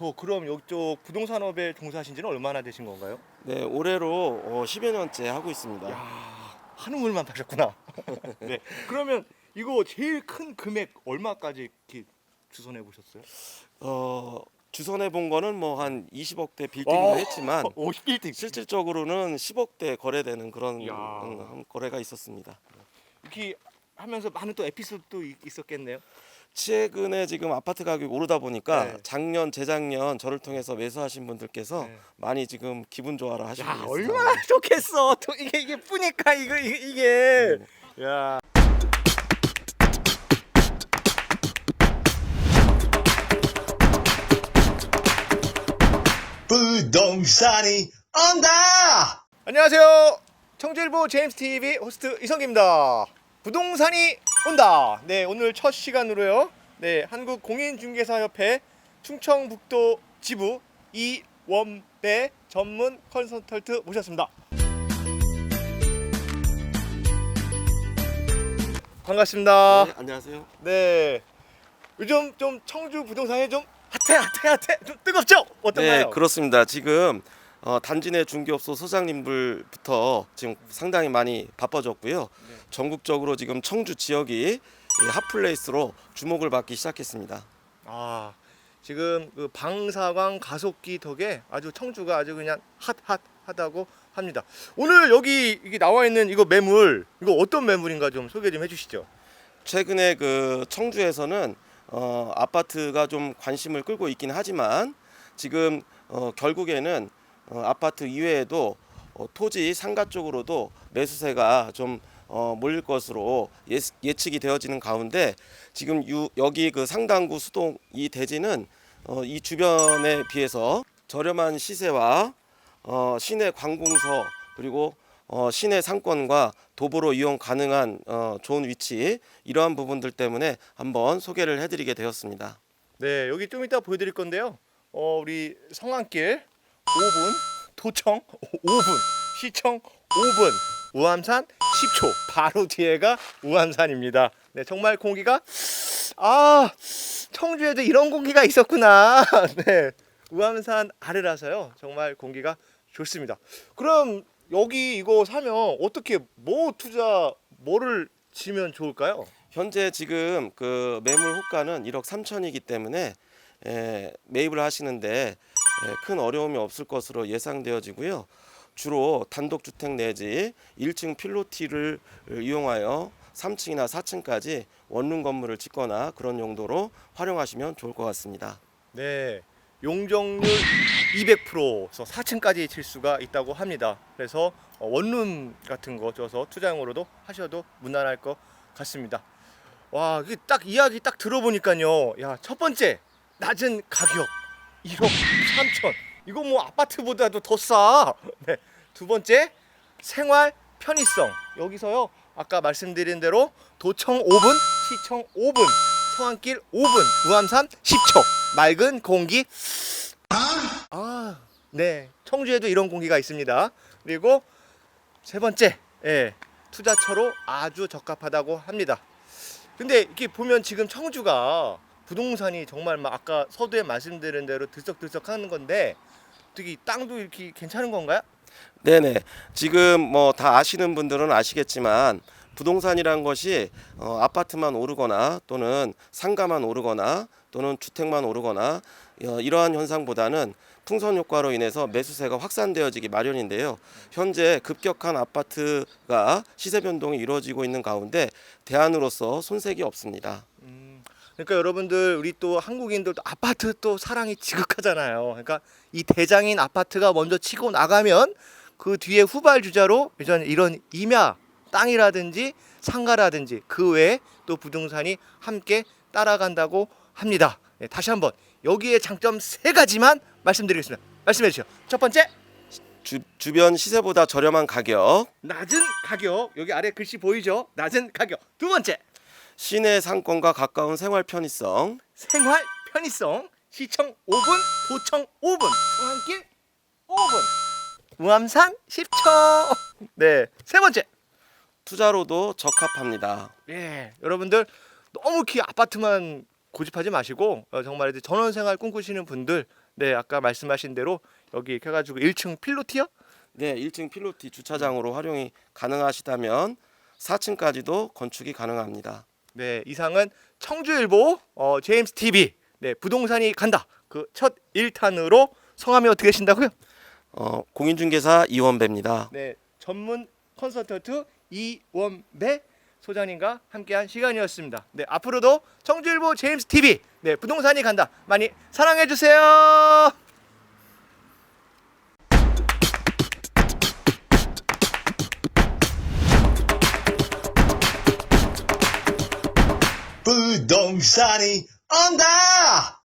저 그럼 이쪽 부동산업에 종사하신 지는 얼마나 되신 건가요? 네, 올해로 어, 10여 년째 하고 있습니다. 야, 한 우물만 파셨구나. 네. 그러면 이거 제일 큰 금액 얼마까지 이렇게 주선해 보셨어요? 어, 주선해 본 거는 뭐 한 20억대 빌딩도 했지만 51등. 실질적으로는 10억대 거래되는 그런 야. 음, 거래가 있었습니다. 이렇게 하면서 많은 또 에피소드도 이- 있었겠네요. 최근에 지금 아파트 가격이 오르다 보니까 네. 작년, 재작년 저를 통해서 매수하신 분들께서 네. 많이 지금 기분 좋아라 하시고 야, 계세요. 얼마나 좋겠어. 또 이게 이게 뿌니까 이거 이게. 이게. 네. 야. 부동산이 온다! 안녕하세요. 청주일보 제임스 TV 호스트 이성기입니다. 부동산이 온다. 네, 오늘 첫 시간으로요. 네, 한국 공인중개사협회 충청북도 지부 이원배 전문 컨설턴트 모셨습니다. 반갑습니다. 네, 안녕하세요. 네. 요즘 좀 청주 부동산이 좀 핫해 핫해 핫해 좀 뜨겁죠? 어떤가요? 네, 그렇습니다. 지금 어, 단지 내 중개업소 소장님들부터 지금 상당히 많이 바빠졌고요. 네. 전국적으로 지금 청주 지역이 이 핫플레이스로 주목을 받기 시작했습니다. 아 지금 그 방사광 가속기 덕에 아주 청주가 아주 그냥 핫핫하다고 합니다. 오늘 여기 이게 나와 있는 이거 매물 이거 어떤 매물인가 좀 소개 좀 해주시죠. 최근에 그 청주에서는 어, 아파트가 좀 관심을 끌고 있긴 하지만 지금 어, 결국에는 어, 아파트 이외에도 어, 토지 상가 쪽으로도 매수세가 좀 어, 몰릴 것으로 예, 예측이 되어지는 가운데 지금 유, 여기 그 상당구 수동 이 대지는 어, 이 주변에 비해서 저렴한 시세와 어, 시내 관공서 그리고 어, 시내 상권과 도보로 이용 가능한 어, 좋은 위치 이러한 부분들 때문에 한번 소개를 해드리게 되었습니다. 네 여기 좀 이따 보여드릴 건데요. 어 우리 성안길 5분, 도청 5분, 시청 5분, 우암산 10초 바로 뒤에가 우암산입니다. 네 정말 공기가 아 청주에도 이런 공기가 있었구나. 네 우암산 아래라서요 정말 공기가 좋습니다. 그럼 여기 이거 사면 어떻게 뭐 투자 뭐를 지면 좋을까요? 현재 지금 그 매물 호가는 1억 3천이기 때문에 에, 매입을 하시는데 에, 큰 어려움이 없을 것으로 예상되어지고요. 주로 단독 주택 내지 1층 필로티를 이용하여 3층이나 4층까지 원룸 건물을 짓거나 그런 용도로 활용하시면 좋을 것 같습니다. 네, 용적률 200%서 4층까지 칠 수가 있다고 합니다. 그래서 어, 원룸 같은 거 줘서 투자용으로도 하셔도 무난할 것 같습니다. 와, 딱 이야기 딱 들어보니까요. 야, 첫 번째 낮은 가격 1억 3천. 이거 뭐 아파트보다도 더 싸. 네. 두 번째 생활 편의성. 여기서요. 아까 말씀드린 대로 도청 5분, 시청 5분, 성안길 5분, 우암산 10초. 맑은 공기. 아, 네. 청주에도 이런 공기가 있습니다. 그리고 세 번째, 예, 투자처로 아주 적합하다고 합니다. 근데 이렇게 보면 지금 청주가 부동산이 정말 막 아까 서두에 말씀드린 대로 들썩들썩 하는 건데 어떻게 이 땅도 이렇게 괜찮은 건가요? 네네. 지금 뭐 다 아시는 분들은 아시겠지만 부동산이란 것이 어, 아파트만 오르거나 또는 상가만 오르거나 또는 주택만 오르거나 어, 이러한 현상보다는 풍선 효과로 인해서 매수세가 확산되어지기 마련인데요. 현재 급격한 아파트가 시세 변동이 이루어지고 있는 가운데 대안으로서 손색이 없습니다. 음, 그러니까 여러분들 우리 또 한국인들도 아파트 또 사랑이 지극하잖아요. 그러니까 이 대장인 아파트가 먼저 치고 나가면 그 뒤에 후발 주자로 이런 이런 임야 땅이라든지 상가라든지 그 외에 또 부동산이 함께 따라간다고 합니다. 네, 다시 한번 여기에 장점 세 가지만 말씀드리겠습니다. 말씀해 주시죠. 첫 번째 주, 주변 시세보다 저렴한 가격, 낮은 가격 여기 아래 글씨 보이죠? 낮은 가격. 두 번째 시내 상권과 가까운 생활 편의성, 생활 편의성. 시청 5분 도청 5분. 성안길 5분. 우암산 10초. 네 세 번째. 투자로도 적합합니다. 예 여러분들 너무 키 아파트만 고집하지 마시고 어, 정말 이제 전원 생활 꿈꾸시는 분들 네, 아까 말씀하신 대로 여기 이렇게 해가지고 1층 필로티어? 네, 1층 필로티 주차장으로 활용이 가능하시다면 4층까지도 건축이 가능합니다. 네, 이상은 청주일보 어, 제임스 TV 네, 부동산이 간다. 그 첫 1탄으로 성함이 어떻게 되신다고요? 어, 공인중개사 이원배입니다. 네, 전문 컨설턴트 이원배 소장님과 함께한 시간이었습니다. 네, 앞으로도 청주일보 제임스 TV 네, 부동산이 간다. 많이 사랑해 주세요. 부동산이 온다!